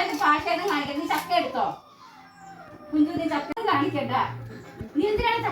അത് പാട്ടൊന്നും കാണിക്കണ്ട നീ ചക്ക എടുത്തോ? കുഞ്ചു നീ ചക്ക കാണിക്കണ്ട. നീ എന്തിനാണ്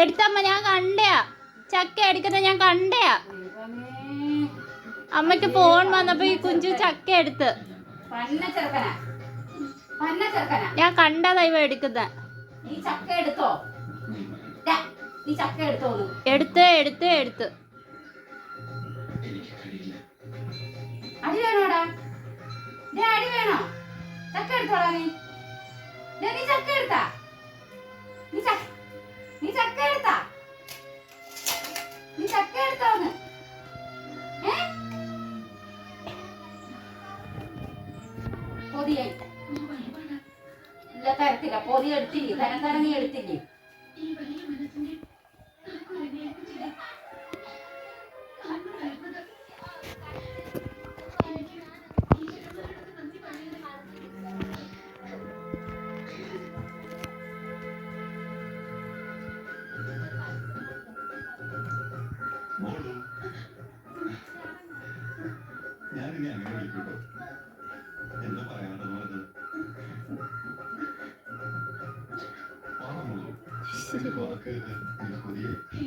എടുത്തമ്മ ഞാൻ കണ്ടയാ. ചക്ക എടുക്കുന്ന ഞാൻ കണ്ടയാ. അമ്മയ്ക്ക് ഫോൺ വന്നപ്പോ ഈ കുഞ്ചു ചക്ക എടുത്ത്. ഞാൻ കണ്ടതാ ഇവ എടുക്കുന്ന. എടുത്ത്? എടുത്ത് എടുത്തോ എടുത്ത് ചക്ക എടുത്തോടാ നീ നീ ചക്ക എടുത്താ നീ ചക്ക നീ ചക്ക എടുത്താ നീ ചക്ക എടുത്തോന്ന് ഏ? പൊതിയായി. ഇല്ല തരത്തില്ല. പൊതി എടുത്തില്ലേ തരം തരം നീ എടുത്തില്ലേ? ഞാനിനി അങ്ങനെ വിളിക്കൂട്ടോ എന്താ പറയാനുണ്ടെന്ന് പറഞ്ഞത് നീ